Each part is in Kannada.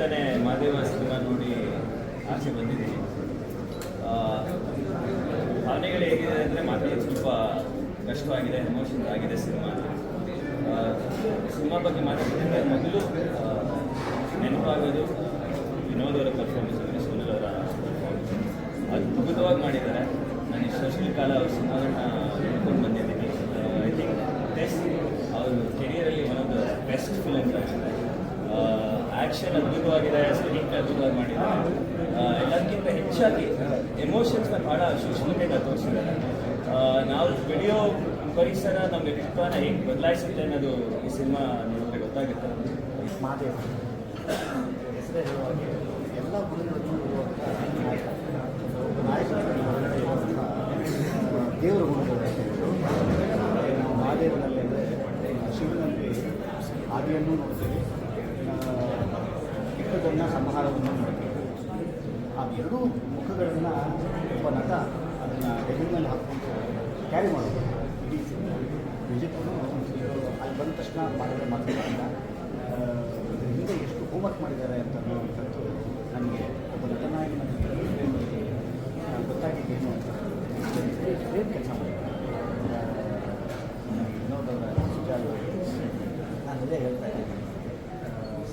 ತಾನೇ ಮಾದೇವ ಸಿನಿಮಾ ನೋಡಿ ಆಸೆ ಬಂದಿದ್ದೀನಿ ಭಾವನೆಗಳು ಹೇಗಿದೆ ಅಂದರೆ ಮಾತಾಡೋದು ಸ್ವಲ್ಪ ಕಷ್ಟವಾಗಿದೆ ಎಮೋಷನ್ ಆಗಿದೆ ಸಿನಿಮಾ. ಸಿನಿಮಾ ಬಗ್ಗೆ ಮಾತಾಡ್ತಿದ್ದರೆ ಮೊದಲು ನೆನಪಾಗೋದು ವಿನೋದ್ ಅವರ ಪರ್ಫಾರ್ಮೆನ್ಸ್ ಅಂದರೆ ಸುನಿಲ್ ಅವರ ಪರ್ಫಾರ್ಮೆನ್ಸ್ ಅದ್ಭುತವಾಗಿ ಮಾಡಿದ್ದಾರೆ. ನಾನು ಇಷ್ಟು ವರ್ಷಗಳ ಕಾಲ ಅವ್ರ ಸಿನಿಮಾಗಳನ್ನ ನೋಡ್ಕೊಂಡು ಬಂದಿದ್ದೀನಿ ಐ ಥಿಂಕ್ ದಿಸ್ ಅವ್ರ ಕೆರಿಯರಲ್ಲಿ one of the best films ಆಗಿದೆ ಆ್ಯಕ್ಷನ್ ಅದ್ಭುತವಾಗಿದೆ ಸ್ಕ್ರೀನ್ ಅದ್ಭುತವಾಗಿ ಮಾಡಿದ್ದಾರೆ ಎಲ್ಲದಕ್ಕಿಂತ ಹೆಚ್ಚಾಗಿ ಎಮೋಷನ್ಸ್ನ ಭಾಳ ಸೂಕ್ಷ್ಮತೆಯಿಂದ ತೋರಿಸಿದ್ದಾರೆ. ನಾವು ಬೆಳೆಯೋ ಪರಿಸರ ನಮ್ಮ ವ್ಯಕ್ತಿತ್ವನ ಹೇಗೆ ಬದಲಾಯಿಸುತ್ತೆ ಅನ್ನೋದು ಈ ಸಿನಿಮಾ ನೋಡಿದ್ರೆ ಗೊತ್ತಾಗುತ್ತೆ. ಮಾತೇ ಎಲ್ಲ ಹೊರಗಡೆ ದೇವರ ಶಿವನಲ್ಲಿ ಆದಿಯನ್ನು ನೋಡ್ತೀವಿ ಕೆಟ್ಟದನ್ನು ಸಂಹಾರವನ್ನು ಆ ಎರಡೂ ಮುಖಗಳನ್ನು ಒಬ್ಬ ನಟ ಅದನ್ನು ಮೇಲೆ ಹಾಕ್ಕೊಂಡು ಕ್ಯಾರಿ ಮಾಡಬೇಕು. ಇಡೀ ಮ್ಯೂಸಿಕ್ಕೂ ಅಲ್ಲಿ ಬಂದ ತಕ್ಷಣ ಮಾಡಿದ್ರೆ ಇದ್ರ ಹಿಂದೆ ಎಷ್ಟು ಹೋಮ್ವರ್ಕ್ ಮಾಡಿದ್ದಾರೆ ಅಂತ ನೋಡೋದಂತೂ ನನಗೆ ಒಬ್ಬ ನಟನಾಗಿ ನನಗೆ ಆ, ಗೊತ್ತಾಗಿದ್ದೇನು ಅಂತ. ಏನು ಕೆಲಸ ಮಾಡಿದ್ದಾರೆ ವಿನೋದವರ ಸುಜಾಲ್ ನಾನು ಅದೇ ಹೇಳ್ತಾ ಇದ್ದೀನಿ.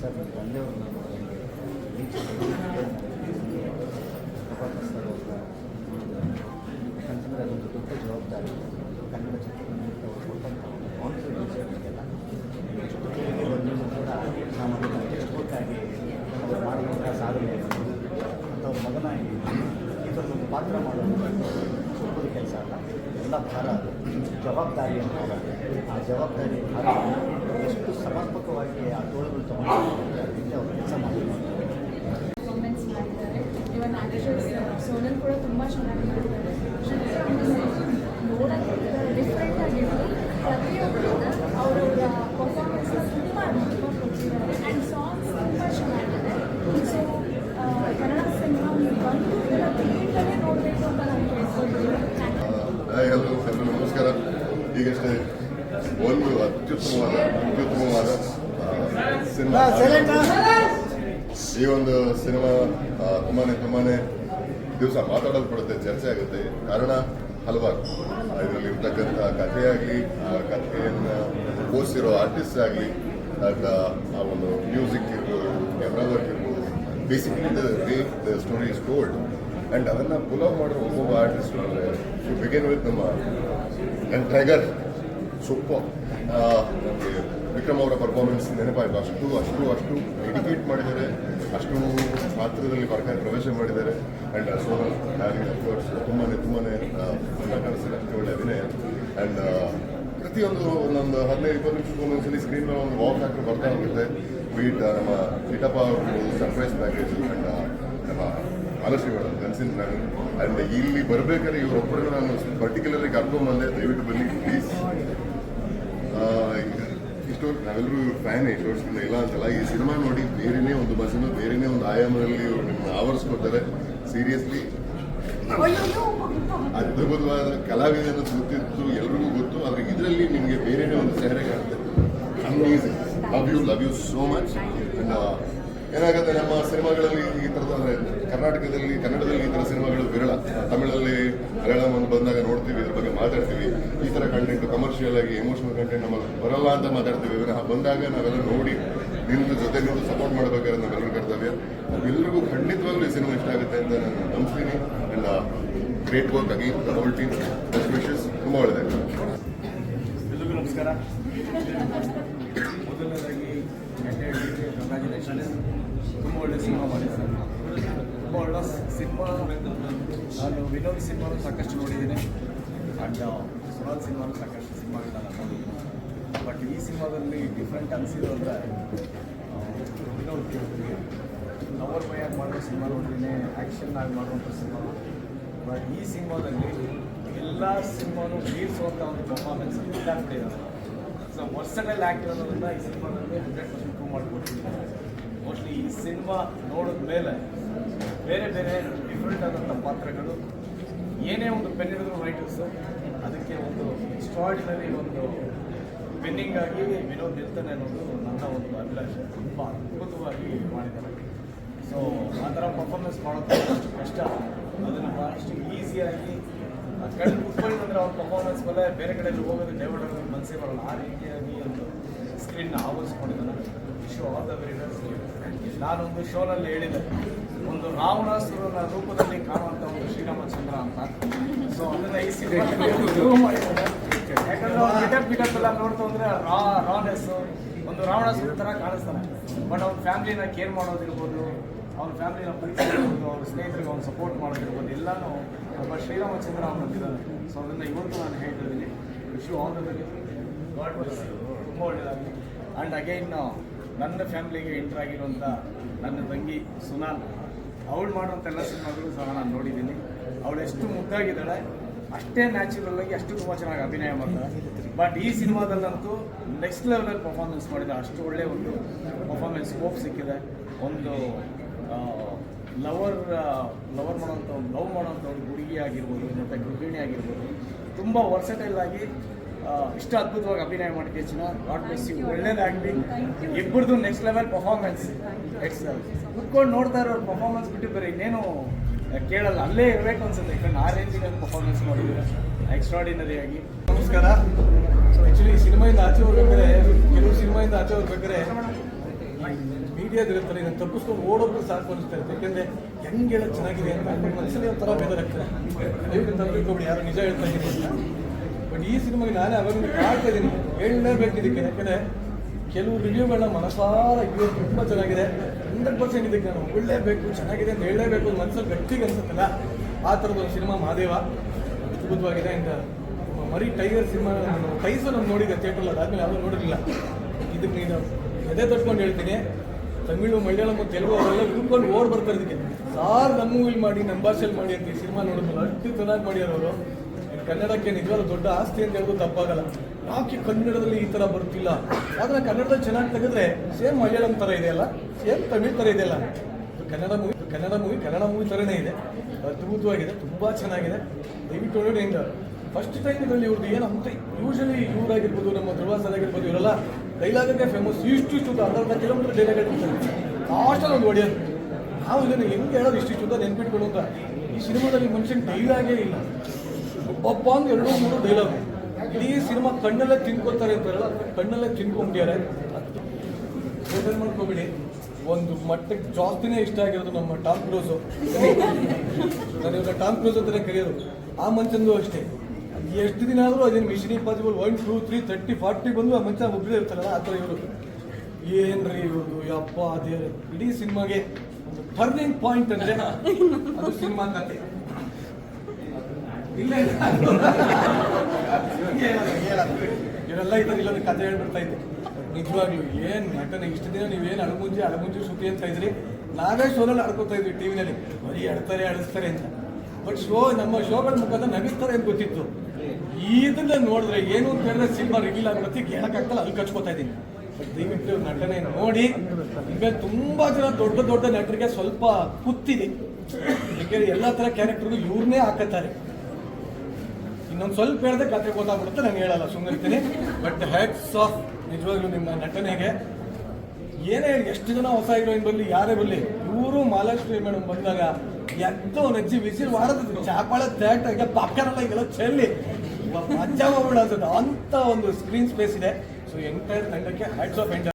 ಸರ್ ಬಂದೇವ್ರನ್ನ ಬಂದೇವರು ನಾನು ಯಾಕಂತಂದರೆ ಅದೊಂದು ದೊಡ್ಡ ಜವಾಬ್ದಾರಿ ಕನ್ನಡ ಚಿತ್ರರಂಗಕ್ಕೆ ಅವರು ಒಂದು ಕಾನ್ಫಿಡೆನ್ಸ್ ಅಂತ ಅವ್ರ ಮಗನಾಗಿ ಈ ಪಾತ್ರ ಮಾಡೋದು ಸುಲಭದ ಕೆಲಸ ಅಲ್ಲ ಎಲ್ಲ ಭಾರ ಅದು ಜವಾಬ್ದಾರಿ ಅಂತ ಆ ಜವಾಬ್ದಾರಿ ಭಾರ ಎಷ್ಟು ಸಮರ್ಪಕವಾಗಿ ಆ ತೋಳುಗಳು ತಗೊಂಡು ಅದರಿಂದ ಅವ್ರು ಕೆಲಸ ಮಾಡಿದ್ದಾರೆ ಪರ್ಫಾರ್ಮೆನ್ಸ್ ಮಾಡಿದ್ದಾರೆ ಇವನ್ ಆ್ಯಕ್ಟರ್ಸ್ ಸೋನಲ್ ಕೂಡ ತುಂಬ ಚೆನ್ನಾಗಿ ಮಾಡಿದ್ದಾರೆ. ನೋಡೋಕ್ಕೆ ಡಿಫ್ರೆಂಟ್ ಆಗಿತ್ತು ಪ್ರತಿಯೊಬ್ಬರು ಅವರವರ ಪರ್ಫಾರ್ಮೆನ್ಸ್ ತುಂಬ ತುಂಬ ಆ್ಯಂಡ್ ಸಾಂಗ್ಸ್ ತುಂಬ ಚೆನ್ನಾಗಿದೆ ಸೊ ಕನ್ನಡ ಸಿನಿಮಾ ಬಂದು ಥಿಯೇಟರೇ ನೋಡಬೇಕು ಅಂತ ನಾನು ಕೇಳ್ಕೊಳ್ತೀನಿ ಹಾಯ್ ಹಲೋ ನಮಸ್ಕಾರ. ಈಗಷ್ಟೇ ಒಂದು ಅತ್ಯುತ್ತಮವಾದ ಅತ್ಯುತ್ತಮವಾದ ಸಿನಿಮಾ. ಈ ಒಂದು ಸಿನಿಮಾ ತುಂಬಾ ತುಂಬಾನೇ ತುಂಬಾನೇ ದಿವಸ ಮಾತಾಡಲ್ಪಡುತ್ತೆ ಚರ್ಚೆ ಆಗುತ್ತೆ. ಕಾರಣ ಹಲವಾರು. ಇದರಲ್ಲಿ ಇರ್ತಕ್ಕಂಥ ಕಥೆಯಾಗಲಿ, ಆ ಕಥೆಯನ್ನು ಓದಿಸಿರೋ ಆರ್ಟಿಸ್ಟ್ ಆಗಲಿ ಆ ಒಂದು ಮ್ಯೂಸಿಕ್ ಇರ್ಬೋದು ಕ್ಯಾಮ್ರಾ ವರ್ಕ್ ಇರ್ಬೋದು basically the way the story is told and ಅದನ್ನು ಪುಲವ್ ಮಾಡೋ ಒಬ್ಬೊಬ್ಬ ಆರ್ಟಿಸ್ಟ್ ಅಂದರೆ ಬಿಗಿನ್ ವಿತ್ ನಮ್ಮ ಟ್ರೈಗರ್ ಸೂಪರ್ ನಮಗೆ ವಿಕ್ರಮ್ ಅವರ ಪರ್ಫಾರ್ಮೆನ್ಸ್ ನೆನಪಾಯಿತು. ಅಷ್ಟು ಅಷ್ಟು ಅಷ್ಟು ಡೆಡಿಕೇಟ್ ಮಾಡಿದ್ದಾರೆ. ಅಷ್ಟು ಪಾತ್ರದಲ್ಲಿ ಬರ್ಕ ಪ್ರವೇಶ ಮಾಡಿದ್ದಾರೆ. ಆ್ಯಂಡ್ ಸೋನಲ್ ಹ್ಯಾರಿ ಅಫ್ಕೋರ್ಸ್ ತುಂಬಾ ತುಂಬಾ ಅಂತ ಕಾಣಿಸ್ತಾರೆ. ಅಷ್ಟು ಒಳ್ಳೆ ಅಭಿನಯ. ಆ್ಯಂಡ್ ಪ್ರತಿಯೊಂದು ಒಂದೊಂದು ಹದಿನೈದು, ಇಪ್ಪತ್ತು ನಿಮಿಷಕ್ಕೆ ಒಂದೊಂದ್ಸಲಿ ಸ್ಕ್ರೀನ್ ಒಂದು ವಾಕ್ ಹಾಕಿ ಬರ್ತಾ ಹೋಗುತ್ತೆ. ಬೀಟ್ ನಮ್ಮ ಚಿಟಪ್ಪ ಅವ್ರದ್ದು ಸರ್ಪ್ರೈಸ್ ಪ್ಯಾಕೇಜ್ ಆ್ಯಂಡ್ ನಮ್ಮ ಆಲೋಚನೆ ಮಾಡೋದು ಕನಸಿನ ನಾನು ಆ್ಯಂಡ್ ಇಲ್ಲಿ ಬರ್ಬೇಕಾದ್ರೆ ಇವರೊಬ್ಬರನ್ನ ನಾನು ಪರ್ಟಿಕ್ಯುಲರ್ಲಿ ಕರ್ಕೊಂಡ್ಬಂದೆ. ದಯವಿಟ್ಟು ಬನ್ನಿ ಪ್ಲೀಸ್ ಇಷ್ಟು ನಾವೆಲ್ಲರೂ ಇವ್ರ ಫ್ಯಾನ್ ಇಷ್ಟು ವರ್ಷದಿಂದ ಇಲ್ಲ ಅಂತಲ್ಲ ಈ ಸಿನಿಮಾ ನೋಡಿ ಬೇರೆನೇ ಒಂದು ಬಸ್ಸಿನ ಬೇರೆನೇ ಒಂದು ಆಯಾಮದಲ್ಲಿ ಇವ್ರು ನಿಮ್ಮನ್ನ ಆವರಿಸ್ಕೊತಾರೆ ಸೀರಿಯಸ್ಲಿ ಅದ್ಭುತವಾದ ಕಲಾವಿದನ ಗೊತ್ತಿತ್ತು ಎಲ್ರಿಗೂ ಗೊತ್ತು ಆದ್ರೆ ಇದರಲ್ಲಿ ನಿಮಗೆ ಬೇರೆನೇ ಒಂದು ಚೇಹರೆ ಕಾಣುತ್ತೆ amazing love you love you so much and ಏನಾಗುತ್ತೆ ನಮ್ಮ ಸಿನಿಮಾಗಳಲ್ಲಿ ಈ ಥರದ ಅಂದರೆ ಕರ್ನಾಟಕದಲ್ಲಿ, ಕನ್ನಡದಲ್ಲಿ ಈ ಥರ ಸಿನಿಮಾಗಳು ವಿರಳ. ತಮಿಳಲ್ಲಿ ಮಲಯಾಳಂ ಒಂದು ಬಂದಾಗ ನೋಡ್ತೀವಿ, ಇದ್ರ ಬಗ್ಗೆ ಮಾತಾಡ್ತೀವಿ. ಈ ಥರ ಕಂಟೆಂಟ್ ಕಮರ್ಷಿಯಲ್ ಆಗಿ ಎಮೋಷನಲ್ ಕಂಟೆಂಟ್ ನಮಗೆ ಬರಲ್ಲ ಅಂತ ಮಾತಾಡ್ತೀವಿ. ವಿನಃ ಬಂದಾಗ ನಾವೆಲ್ಲ ನೋಡಿ ನಿಮ್ಮ ಜೊತೆ ನಿಂತು ಸಪೋರ್ಟ್ ಮಾಡಬೇಕಾದ್ರೆ ನಾವೆಲ್ಲರೂ ಕರ್ತವ್ಯ. ಎಲ್ಲರಿಗೂ ಖಂಡಿತವಾಗ್ಲೂ ಈ ಸಿನಿಮಾ ಇಷ್ಟ ಆಗುತ್ತೆ ಅಂತ ನಾನು ನಂಬ್ತೀನಿ. ಆ್ಯಂಡ್ ಗ್ರೇಟ್ ವರ್ಕ್ ಆಗಿ ಹೋಲ್ ಟೀಮ್ ವಿಶಸ್ ತುಂಬ ಒಳ್ಳೆಯದಾಗಿ ಎಲ್ಲರಿಗೂ ನಮಸ್ಕಾರ. ತುಂಬ ಒಳ್ಳೆ ಸಿನಿಮಾ ಮಾಡಿದ್ದಾರೆ ತುಂಬ ಒಳ್ಳೆ ಸಿನಿಮಾ ನಾನು ವಿನೋದ್ ಸಿನಿಮಾನು ಸಾಕಷ್ಟು ನೋಡಿದ್ದೀನಿ. ಆ್ಯಂಡ್ ಸುನಾಲ್ ಸಿನಿಮಾನು ಸಾಕಷ್ಟು ಸಿನಿಮಾಗಳನ್ನ ನೋಡಿದ್ದೀನಿ. ಬಟ್ ಈ ಸಿನಿಮಾದಲ್ಲಿ ಡಿಫ್ರೆಂಟ್ ಅನಿಸಿದ್ದು ಅಂದರೆ ವಿನೋದ್ ಲವರ್ ಬೈಯಾಗಿ ಮಾಡೋ ಸಿನಿಮಾ ಆ್ಯಕ್ಷನ್ ಆಗಿ ಮಾಡುವಂಥ ಸಿನಿಮಾ ಬಟ್ ಈ ಸಿನಿಮಾದಲ್ಲಿ ಎಲ್ಲ ಸಿನಿಮಾನು ಮೀರಿಸುವಂಥ ಒಂದು ಪರ್ಫಾರ್ಮೆನ್ಸ್ ಇಲ್ಲ ಬಿಟ್ಟಿದ್ದಾರೆ ಸೊ ವರ್ಷದಲ್ಲಿ ಆ್ಯಕ್ಟರ್ ಅನ್ನೋದನ್ನ ಈ ಸಿನಿಮಾದಲ್ಲಿ ಹಂಡ್ರೆಡ್ ಪರ್ಸೆಂಟ್ ಪ್ರೂವ್ ಮಾಡಿಕೊಟ್ಟಿದ್ದಾರೆ ಮೋಸ್ಟ್ಲಿ ಈ ಸಿನಿಮಾ ನೋಡಿದ ಮೇಲೆ ಬೇರೆ ಬೇರೆ ಡಿಫ್ರೆಂಟ್ ಆದಂಥ ಪಾತ್ರಗಳು, ಏನೇ ಒಂದು ಪೆನ್ ಹಿಡಿದ್ರು ರೈಟರ್ಸು ಅದಕ್ಕೆ ಒಂದು ಎಕ್ಸ್ಟ್ರಾಡಿನರಿ ಒಂದು ಪೆನ್ನಿಂಗ್ ಆಗಿ ವಿನೋದ್ ನಿಲ್ತಾನೆ ಅನ್ನೋದು ನನ್ನ ಒಂದು ಅಭಿಲಾಷೆ. ತುಂಬ ಅದ್ಭುತವಾಗಿ ಮಾಡಿದ್ದಾರೆ. ಆ ಥರ ಪರ್ಫಾರ್ಮೆನ್ಸ್ ಮಾಡೋದು ಕಷ್ಟ. ಅದನ್ನು ಭಾಳಷ್ಟು ಈಸಿಯಾಗಿ ಕಣ್ಣು ಬಂದರೆ ಅವ್ರ ಪರ್ಫಾರ್ಮೆನ್ಸ್ ಮೇಲೆ ಬೇರೆ ಕಡೆ ಹೋಗೋದು ಡೈವರ್ಟ್ ಆಗೋದು ಮನಸ್ಸೇ ಬರಲ್ಲ. ಆ ರೀತಿಯಾಗಿ ಒಂದು ಸ್ಕ್ರೀನ್ನ ಆವರಿಸ್ಕೊಂಡಿದ್ದಾನೆ so all the very best ನಾನೊಂದು ಶೋನಲ್ಲಿ ಹೇಳಿದೆ, ಒಂದು ರಾವಣಾಸುರನ ರೂಪದಲ್ಲಿ ಕಾಣುವಂಥ ಒಂದು ಶ್ರೀರಾಮಚಂದ್ರ ಅಂತ. ಸೊ ಅದನ್ನ ಈ ಯಾಕಂದ್ರೆ ಅವ್ನು ಗಿಟಪ್ ನೋಡ್ತಾ ಅಂದ್ರೆ ರಾ ರಾನೆಸ್ ಒಂದು ರಾವಣಾಸುರ ಥರ ಕಾಣಿಸ್ತಾನೆ. ಬಟ್ ಅವ್ನ ಫ್ಯಾಮಿಲಿನ ಕೇರ್ ಮಾಡೋದಿರ್ಬೋದು ಅವ್ರ ಫ್ಯಾಮಿಲಿನ ಪ್ರೀತಿಸಿರ್ಬೋದು ಅವ್ರ ಸ್ನೇಹಿತರಿಗೆ ಅವ್ನು ಸಪೋರ್ಟ್ ಮಾಡೋದಿರ್ಬೋದು, ಎಲ್ಲನೂ ಒಬ್ಬ ಶ್ರೀರಾಮಚಂದ್ರ ಅವ್ನು ಹೊಂದಿದ್ದಾನೆ ಸೊ ಅದನ್ನು ಇವತ್ತು ನಾನು ಹೇಳ್ತಾ ಇದ್ದೀನಿ. Wish all the very god ತುಂಬ ಒಳ್ಳೆಯದಾಗಲಿ ಆ್ಯಂಡ್ ಅಗೈನ್ ನನ್ನ ಫ್ಯಾಮಿಲಿಗೆ ಎಂಟರ್ ಆಗಿರುವಂಥ ನನ್ನ ತಂಗಿ ಸುನಾಲ್, ಅವಳು ಮಾಡುವಂಥ ಎಲ್ಲ ಸಿನಿಮಾಗಳು ಸಹ ನಾನು ನೋಡಿದ್ದೀನಿ. ಅವಳು ಎಷ್ಟು ಮುದ್ದಾಗಿದ್ದಾಳೆ, ಅಷ್ಟೇ ನ್ಯಾಚುರಲ್ ಆಗಿ ಅಷ್ಟು ತುಂಬ ಚೆನ್ನಾಗಿ ಅಭಿನಯ ಮಾಡ್ತಾಳೆ. ಬಟ್ ಈ ಸಿನಿಮಾದಲ್ಲಂತೂ ನೆಕ್ಸ್ಟ್ ಲೆವೆಲಲ್ಲಿ ಪರ್ಫಾರ್ಮೆನ್ಸ್ ಮಾಡಿದ ಅಷ್ಟು ಒಳ್ಳೆಯ ಒಂದು ಪರ್ಫಾರ್ಮೆನ್ಸ್ ಸ್ಕೋಪ್ ಸಿಕ್ಕಿದೆ. ಒಂದು ಲವರ್ ಲವರ್ ಒಂದು ಲವ್ ಮಾಡೋಂಥ ಒಂದು ಹುಡುಗಿ ಆಗಿರ್ಬೋದು ಮತ್ತು ಗೃಹಿಣಿ ಆಗಿರ್ಬೋದು ತುಂಬ ವರ್ಸಟೈಲ್ ಆಗಿ ಇಷ್ಟು ಅದ್ಭುತವಾಗಿ ಅಭಿನಯ ಮಾಡಿದ್ದೆ ಚಿನ್ನ ಗಾಡ್ ಬ್ಲೆಸ್ ಯು ಒಳ್ಳೇದಾಗಲಿ ಇಬ್ಬರದು ನೆಕ್ಸ್ಟ್ ಲೆವೆಲ್ ಪರ್ಫಾರ್ಮೆನ್ಸ್ ಇಟ್ಸ್ ಕುತ್ಕೊಂಡು ನೋಡ್ತಾ ಇರೋ ಪರ್ಫಾರ್ಮೆನ್ಸ್ ಬಿಟ್ಟು ಬೇರೆ ಇನ್ನೇನು ಕೇಳಲ್ಲ. ಅಲ್ಲೇ ಇರಬೇಕು ಅನ್ಸುತ್ತೆ. ಯಾಕಂದ್ರೆ ಆ ರೇಂಜಿಗೆ ಪರ್ಫಾರ್ಮೆನ್ಸ್ ಮಾಡಿದ್ರೆ. ಎಕ್ಸ್ಟ್ರಾಡಿನರಿ ಆಗಿ. ನಮಸ್ಕಾರ. ಸೊ ಆ್ಯಕ್ಚುಲಿ ಸಿನಿಮಾಯಿಂದ ಆಚೆ ಹೋಗ್ಬೇಕಾದ್ರೆ, ಕೆಲವು ಸಿನಿಮಾಯಿಂದ ಆಚೆ ಹೋಗ್ಬೇಕಾದ್ರೆ ಮೀಡಿಯಾದಿರುತ್ತಾರೆ ಇದನ್ನು ತಪ್ಪಿಸ್ಕೊಂಡು ಓಡೋದು ಸಾಕು ಅನಿಸ್ತಾ ಇರುತ್ತೆ. ಯಾಕೆಂದರೆ, ಹೆಂಗೆ ಹೇಳೋದು ಚೆನ್ನಾಗಿದೆ ಅಂತ. ಮನಸ್ಸಲ್ಲಿ ಒಂಥರ ಬೇಜಾರಾಗ್ತದೆ ಯಾರು ನಿಜ ಹೇಳ್ತಾ ಇದ್ದೀನಿ ಬಟ್ ಈ ಸಿನಿಮಾಗೆ ನಾನೇ ಅವಾಗ ಕಾಡ್ತಾ ಇದ್ದೀನಿ ಹೇಳಲೇಬೇಕು ಇದಕ್ಕೆ ಯಾಕಂದರೆ ಕೆಲವು ರಿವ್ಯೂಗಳನ್ನ ಮನಸಾರ ಇವ್ರು ತುಂಬ ಚೆನ್ನಾಗಿದೆ. ಹಂಡ್ರೆಡ್ ಪರ್ಸೆಂಟ್ ಇದಕ್ಕೆ ನಾನು ಒಳ್ಳೇಬೇಕು, ಚೆನ್ನಾಗಿದೆ ಅಂತ ಹೇಳಲೇಬೇಕು ಮನಸ್ಸು ಗಟ್ಟಿಗೆ ಅನ್ಸುತ್ತಲ್ಲ? ಆ ಥರದ ಒಂದು ಸಿನಿಮಾ ಮಹಾದೇವ. ಅದ್ಭುತವಾಗಿದೆ. ಆ್ಯಂಡ್ ಮರಿ ಟೈಗರ್ ಸಿನಿಮಾ ನಾನು ಟೈಸು ನಾನು ನೋಡಿದ್ದೆ ಥಿಯೇಟ್ರಲ್ಲಿ ಅದಾದ್ಮೇಲೆ ಯಾವುದು ನೋಡಿರಲಿಲ್ಲ. ಇದಕ್ಕೆ ನೀನು ಎದೆ ತಟ್ಕೊಂಡು ಹೇಳ್ತೀನಿ. ತಮಿಳು, ಮಲಯಾಳಂ ಮತ್ತು ತೆಲುಗು ಅವರೆಲ್ಲ ಹುಡ್ಕೊಂಡು ಓಡ್ ಬರ್ತಾರೆ ಇದಕ್ಕೆ. ಸಾರ್, ನಮ್ಮ ಮೂವಿಲಿ ಮಾಡಿ, ನಮ್ಮ ಭಾಷೆಯಲ್ಲಿ ಮಾಡಿ ಅಂತ ಈ ಸಿನಿಮಾ ನೋಡಿದ್ಮೇಲೆ ಅಷ್ಟು ಚೆನ್ನಾಗಿ ಮಾಡಿರೋರು. ಕನ್ನಡಕ್ಕೆ ನಿಜವಾದ ದೊಡ್ಡ ಆಸ್ತಿ ಅಂತ ಹೇಳೋದು ತಪ್ಪಾಗಲ್ಲ. ಯಾಕೆ ಕನ್ನಡದಲ್ಲಿ ಈ ಥರ ಬರ್ತಿಲ್ಲ ಆದರೆ ಕನ್ನಡದಲ್ಲಿ ಚೆನ್ನಾಗಿ ತೆಗೆದ್ರೆ ಸೇಮ್ ಮಲಯಾಳಂ ಥರ ಇದೆಯಲ್ಲ ಸೇಮ್ ತಮಿಳ್ ಥರ ಇದೆಯಲ್ಲ ಇದು Kannada movie Kannada movie Kannada movie ಥರನೇ ಇದೆ. ಅದ್ಭುತವಾಗಿದೆ, ತುಂಬ ಚೆನ್ನಾಗಿದೆ. ದಯವಿಟ್ಟು ನೋಡಿ ಹಿಂಗೆ. ಫಸ್ಟ್ ಟೈಮ್ ಇದರಲ್ಲಿ ಇವ್ರದ್ದು ಏನು ಅಂತ ಯೂಶಲಿ ಇವರಾಗಿರ್ಬೋದು ನಮ್ಮ ಧ್ರುವ ಆಗಿರ್ಬೋದು, ಇವರೆಲ್ಲ ಡೈಲಾಗಕ್ಕೆ ಫೇಮಸ್ ಇಷ್ಟು ಇಷ್ಟು ಅರ್ಧ ಕಿಲೋಮೀಟರ್ ಡೈಲಾಗ್ ಲಾಸ್ಟಲ್ಲಿ ಒಂದು ಹೊಡೆಯೋದು ನಾವು ಇದನ್ನು ಹೆಂಗೆ ಹೇಳೋದು ಇಷ್ಟು ಇಷ್ಟು ನೆನ್ಪಿಟ್ಕೊಂಡು ಅಂತ ಈ ಸಿನಿಮಾದಲ್ಲಿ ಮನುಷ್ಯನ ಡೈಲಾಗೇ ಇಲ್ಲ. ಒಬ್ಬ ಒಂದು ಎರಡು ಮೂರು ಡೈಲಾಗ್ ಇಡೀ ಸಿನಿಮಾ ಕಣ್ಣಲ್ಲೇ ತಿನ್ಕೋತಾರೆ ಅಂತಾರಲ್ಲ ಕಣ್ಣಲ್ಲೇ ತಿನ್ಕೊಂಡಿದ್ದಾರೆ ಹೋಟೆಲ್ ಮಾಡ್ಕೋಬೇಡಿ. ಒಂದು ಮಟ್ಟಕ್ಕೆ ಜಾಸ್ತಿನೇ ಇಷ್ಟ ಆಗಿರೋದು ನಮ್ಮ ಟಾಮ್ ಕ್ರೂಸು ನಾನು ಟಾಮ್ ಕ್ರೂಸ್ ಅಂತಲೇ ಕರೆಯೋದು. ಆ ಮನುಷ್ಯಂದು ಅಷ್ಟೇ. ಎಷ್ಟು ದಿನ ಆದರೂ ಅದೇನು mission impossible one two three thirty forty ಬಂದು ಆ ಮನುಷ್ಯ ಒಬ್ಬರೇ ಇರ್ತಾರಲ್ಲ, ಆ ಥರ ಇವರು ಏನ್ರಿ ಇವರು ಯಪ್ಪ, ಅದೇ ಇಡೀ ಸಿನಿಮಾಗೆ ಒಂದು ಟರ್ನಿಂಗ್ ಪಾಯಿಂಟ್ ಅಂದರೆ ಅದು ಸಿನಿಮಾ ಕತೆ ಇಲ್ಲ ಇಲ್ಲ. ಹೇಳಲ್ಲ, ಹೇಳಲ್ಲ. ಇವರೆಲ್ಲ ಇದ್ದಾರೆ ಇಲ್ಲೊಂದು ಕತೆ ಹೇಳ್ಬಿಡ್ತಾ ಇದ್ದೆ ನಿಜವಾಗ್ಲೂ ಏನ್ ನಟನೆ ಇಷ್ಟು ದಿನ ನೀವೇನು ಅಳಗುಂಜಿ ಅಳಗುಂಜಿ ಸುದ್ದಿ ಅಂತ ಇದ್ರಿ? ನಾವೇ ಶೋನಲ್ಲಿ ಆಡ್ಕೊತಾ ಇದ್ವಿ ಟಿವಿನಲ್ಲಿ ಬರೀ ಅಡ್ತಾರೆ ಅಳಿಸ್ತಾರೆ ಅಂತ. ಬಟ್ ಶೋ ನಮ್ಮ ಶೋಗಳ ಮುಖಾಂತರ ನಗಿಸ್ತಾರೆ ಅಂತ ಗೊತ್ತಿತ್ತು. ಇದನ್ನ ನೋಡಿದ್ರೆ ಏನು ಅಂತ ಹೇಳಿದ್ರೆ ಸಿನಿಮಾ ರಿವೀಲ್ ಆಗ್ಬಿಡುತ್ತೆ ಕೇಳಕ್ಕಾಗ್ತಲ್ಲ ಅಲ್ಲಿ ಕಚ್ಕೋತಾ ಇದ್ದೀನಿ. ಬಟ್ ದಯವಿಟ್ಟು ನಟನೆ ನೋಡಿ. ಈಗ ತುಂಬಾ ಜನ ದೊಡ್ಡ ದೊಡ್ಡ ನಟರಿಗೆ ಸ್ವಲ್ಪ ಕುತ್ತಿದೆ ಯಾಕೆಂದ್ರೆ ಎಲ್ಲ ಥರ ಕ್ಯಾರೆಕ್ಟರ್ಗೂ ಇವ್ರನ್ನೇ ಹಾಕತ್ತಾರೆ. ಇನ್ನೊಂದು ಸ್ವಲ್ಪ ಹೇಳಿದ್ರೆ ಕತೆ ಗೊತ್ತಾಗ್ಬಿಡುತ್ತೆ ನಾನು ಹೇಳಲ್ಲ ಸುಮ್ಮನೆ ಇರ್ತೀನಿ. ಬಟ್ ಹ್ಯಾಟ್ಸ್ ಆಫ್ ನಿಜವಾಗ್ಲೂ ನಿಮ್ಮ ನಟನೆಗೆ. ಏನೇ ಎಷ್ಟು ಜನ ಹೊಸ ಹೀರೋಯಿನ್ ಬರಲಿ, ಯಾರೇ ಬರಲಿ, ಇವರು ಮಹಾಲಕ್ಷ್ಮಿ ಮೇಡಮ್ ಬಂದಾಗ ಎಂತೋ ನಜ್ಜಿ ಬಿಸಿಲು ಮಾಡೋದು ಚಾಪಾಳ ಥಿಯೇಟರ್ಗೆ ಪಾಪ್ಕಾರ್ನ್ ಎಲ್ಲ ಈಗೆಲ್ಲ ಚೆಲ್ಲಿ. ಮಜ್ಜಾ ಮಾಡ್ಬಿಡ ಅನ್ಸುತ್ತೆ ಅಂತ ಒಂದು ಸ್ಕ್ರೀನ್ ಸ್ಪೇಸ್ ಇದೆ. ಸೊ ಎಂಟೈರ್ ತಂಡಕ್ಕೆ ಹ್ಯಾಟ್ಸ್ ಆಫ್ ಎಂಟರ್